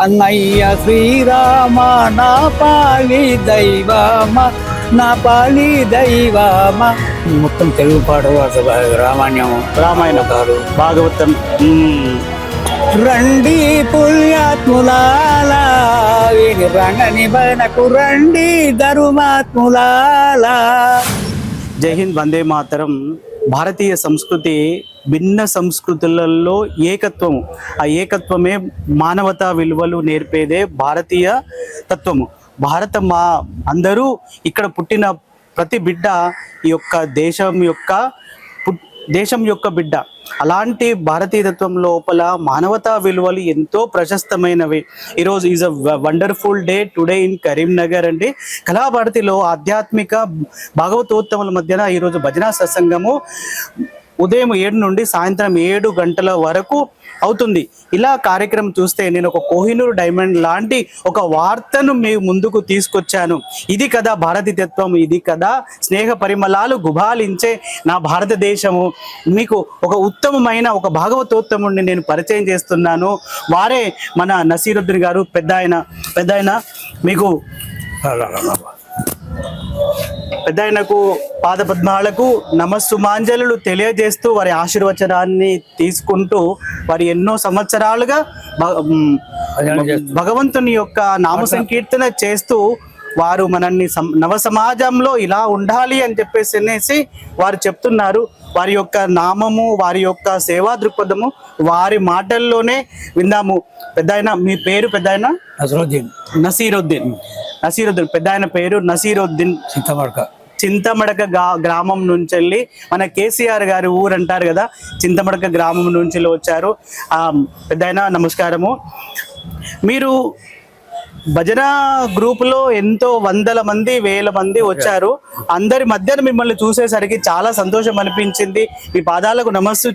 అన్నయ్య శ్రీరామ నా పాలి దైవమ నా పాలి దైవమ. మొత్తం తెలుగు పాట రామాయణం రామాయణ గారు భాగవతం. రండి పుణ్యాత్ములాలా వీరి రంగని బనకు రండి ధర్మాత్ములాలా. జై హింద్ వందే మాతరం. భారతీయ సంస్కృతి భిన్న సంస్కృతులలో ఏకత్వము. ఆ ఏకత్వమే మానవతా విలువలు నేర్పేదే భారతీయ తత్వము. భారత మా అందరూ ఇక్కడ పుట్టిన ప్రతి బిడ్డ ఈ యొక్క దేశం యొక్క దేశం యొక్క బిడ్డ. అలాంటి భారతీయతత్వం లోపల మానవతా విలువలు ఎంతో ప్రశస్తమైనవి. ఈరోజు is a wonderful day today in Karimnagar అండి. కళాభారతిలో ఆధ్యాత్మిక భాగవతోత్తముల మధ్యన ఈరోజు భజనా సత్సంగము ఉదయం ఏడు నుండి సాయంత్రం ఏడు గంటల వరకు అవుతుంది. ఇలా కార్యక్రమం చూస్తే నేను ఒక కోహినూర్ డైమండ్ లాంటి ఒక వార్తను మీ ముందుకు తీసుకొచ్చాను. ఇది కదా భారతీయత్వం ఇది కదా స్నేహ పరిమళాలు గుబాలించే నా భారతదేశము. మీకు ఒక ఉత్తమమైన ఒక భాగవతోత్తముడిని నేను పరిచయం చేస్తున్నాను. వారే మన నసీరుద్దీన్ గారు పెద్ద ఆయన పెద్ద ఆయన మీకు పెద్ద ఆయనకు పాద పద్మాలకు నమస్సుమాంజలు తెలియజేస్తూ వారి ఆశీర్వచనాన్ని తీసుకుంటూ వారి ఎన్నో సంవత్సరాలుగా భగవంతుని యొక్క నామ సంకీర్తన చేస్తూ వారు మనల్ని నవ సమాజంలో ఇలా ఉండాలి అని చెప్పేసి అనేసి వారు చెప్తున్నారు. వారి యొక్క నామము వారి యొక్క సేవా దృక్పథము వారి మాటల్లోనే విందాము పెద్ద మీ పేరు పెద్ద నసరుద్దీన్. నసీరుద్దీన్. నసీరుద్దీన్. పెద్ద ఆయన పేరు నసీరుద్దీన్. చింతమడక చింతమడక గ్రామం నుంచి వెళ్ళి మన కేసీఆర్ గారి ఊరు అంటారు కదా చింతమడక గ్రామం నుంచి వచ్చారు. ఆ పెద్ద నమస్కారము. మీరు భజన గ్రూప్లో ఎంతో వందల మంది వేల మంది వచ్చారు. అందరి మధ్యన మిమ్మల్ని చూసేసరికి చాలా సంతోషం అనిపించింది. మీ పాదాలకు నమస్సు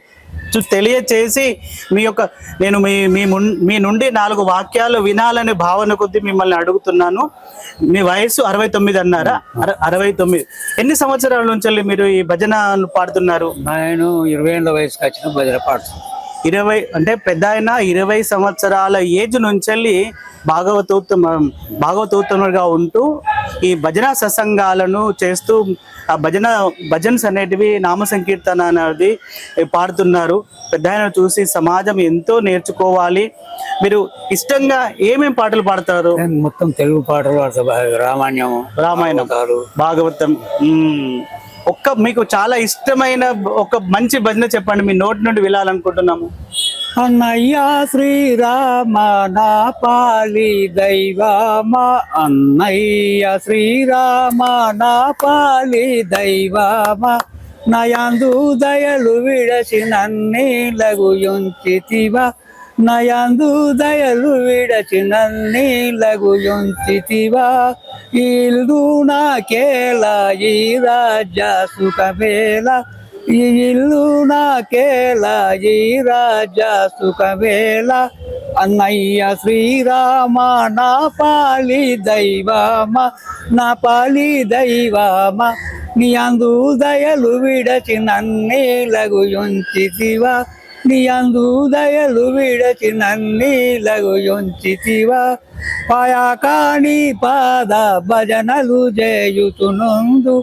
తెలియచేసి మీ యొక్క నేను మీ మీ మీ నుండి నాలుగు వాక్యాలు వినాలనే భావన కొద్దీ మిమ్మల్ని అడుగుతున్నాను. మీ వయసు అరవై తొమ్మిది అన్నారా? అరవై తొమ్మిది. ఎన్ని సంవత్సరాల నుంచి మీరు ఈ భజనలు పాడుతున్నారు? నేను ఇరవై ఏళ్ళ వయసుకి వచ్చిన భజన పాడుతున్నాను ఇరవై అంటే పెద్ద ఆయన ఇరవై సంవత్సరాల ఏజ్ నుంచి భాగవతోత్తమ భాగవతోత్తముగా ఉంటూ ఈ భజన సత్సంగాలను చేస్తూ ఆ భజన భజన్స్ అనేటివి నామ సంకీర్తన అనేది పాడుతున్నారు. పెద్ద ఆయన చూసి సమాజం ఎంతో నేర్చుకోవాలి. మీరు ఇష్టంగా ఏమేం పాటలు పాడతారు? మొత్తం తెలుగు పాటలు పాడతాను రామాయణం రామాయణం భాగవతం. ఒక్క మీకు చాలా ఇష్టమైన ఒక మంచి భజన చెప్పండి. మీ నోటి నుండి వినాలనుకుంటున్నాము. అన్నయ్యా శ్రీరామ నా పాలి దైవమ? అన్నయ్య శ్రీరామ నా పాలి దైవమ? నయాందు దయలు విడచి నన్నీలగు నయాందు దయలు విడచి నన్నీలగు ఇల్లు నాకేలా ఈ రాజ్య సుఖమేళ ఈ ఇల్లు నాకేలా ఈ రాజ సుఖవేళ అన్నయ్య శ్రీరామ నా పాలి దైవమ నా పాలి దైవమ నీ అందు దయలు విడచి నన్నీలగు యుంచితివ శివ. నీయందు దయలు విడచి నన్నీలగు యుంచితివ. పాయాకాని పాద భజనలు చేయుతునుందు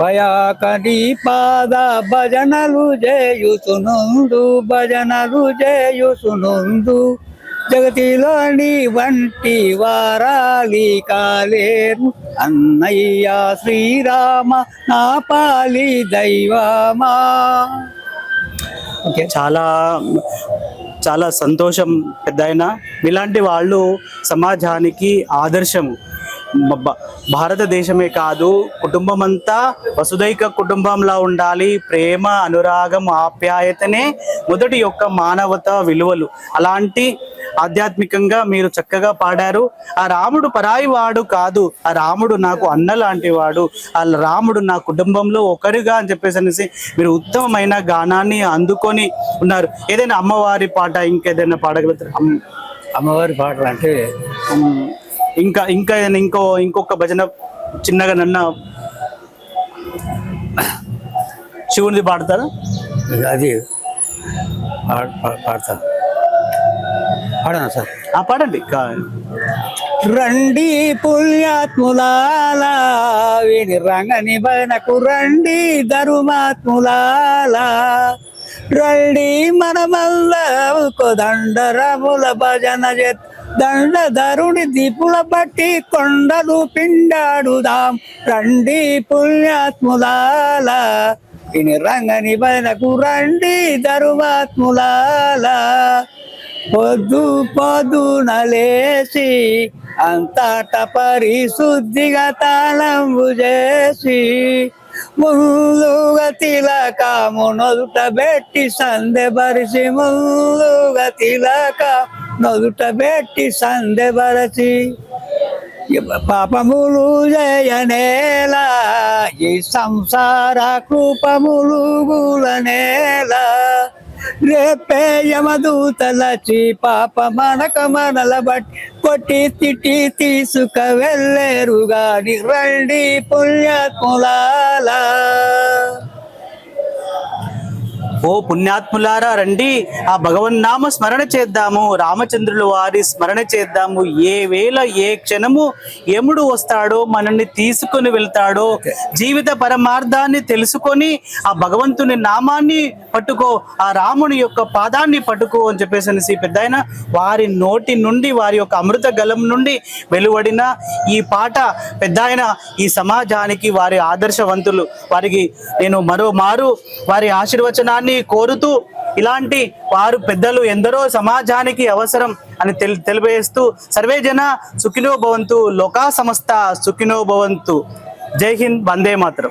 పయాకని పాద భజనలు చేయుతునుందు భజనలు చేయుతునుందు జగతిలోని వంటి వారాలి కాలేరు. అన్నయ్య శ్రీరామ నా పాలి దైవమా. చాలా చాలా సంతోషం పెద్ద ఇలాంటి వాళ్ళు సమాజానికి ఆదర్శం. భారతదేశమే కాదు కుటుంబం అంతా వసుదైక కుటుంబంలా ఉండాలి. ప్రేమ అనురాగం ఆప్యాయతనే మొదటి యొక్క మానవత విలువలు. అలాంటి ఆధ్యాత్మికంగా మీరు చక్కగా పాడారు. ఆ రాముడు పరాయి వాడు కాదు. ఆ రాముడు నాకు అన్న లాంటి వాడు. ఆ రాముడు నా కుటుంబంలో ఒకరిగా అని చెప్పేసి అనేసి మీరు ఉత్తమమైన గానాన్ని అందుకొని ఉన్నారు. ఏదైనా అమ్మవారి పాట ఇంకేదైనా పాడగలుగుతారు? అమ్- అమ్మవారి పాటలు అంటే ఇంకా ఇంకా ఇంకో ఇంకొక భజన చిన్నగా నన్న శివునిది పాడతారా? అది పాడతాను. పాడనా సార్? ఆ పాడండి. రండి పుణ్యాత్ములాలా విని రంగని బనకు రండి ధర్మాత్ములాలా. రండి మనమల్ల దండరముల భజన చేత్. దండ ధరుడి దీపుల బట్టి కొండలు పిండాడుదాం. రండి పుణ్యాత్ములాల ఇని రంగని బయనకు రండి ధరువాత్ములాల. పొద్దు పొద్దున లేచి అంతట పరిశుద్ధిగా తాళంబు చేసి ముందుగా తిలకము నొదుట పెట్టి సందెబరిచి ముందుగా తిలక నొదుట పెట్టి సందెబరచి పాపములు జయనేలా ఈ సంసార కృపములు గులనేలా రేపే యమదూతలచి పాప మనక మనల బట్టి కొట్టి తిట్టి తీసుక వెళ్ళేరుగాని రండి పుణ్యాత్ములాలా ఓ పుణ్యాత్ములారా రండి. ఆ భగవన్నామ స్మరణ చేద్దాము. రామచంద్రుల వారి స్మరణ చేద్దాము. ఏ వేళ ఏ క్షణము యముడు వస్తాడో మనల్ని తీసుకొని వెళ్తాడో జీవిత పరమార్థాన్ని తెలుసుకొని ఆ భగవంతుని నామాన్ని పట్టుకో ఆ రాముని యొక్క పాదాన్ని పట్టుకో అని చెప్పేసి అనేసి పెద్ద వారి నోటి నుండి వారి యొక్క అమృత గలం నుండి వెలువడిన ఈ పాట పెద్ద ఈ సమాజానికి వారి ఆదర్శవంతులు. వారికి నేను మరో మారు వారి ఆశీర్వచనాన్ని కోరుతూ ఇలాంటి వారు పెద్దలు ఎందరో సమాజానికి అవసరం అని తెల్ తెలియజేస్తూ సర్వే జన సుఖినో భవంతు లోకా సమస్త సుఖినో భవంతు. జై హింద్ వందే మాత్రం.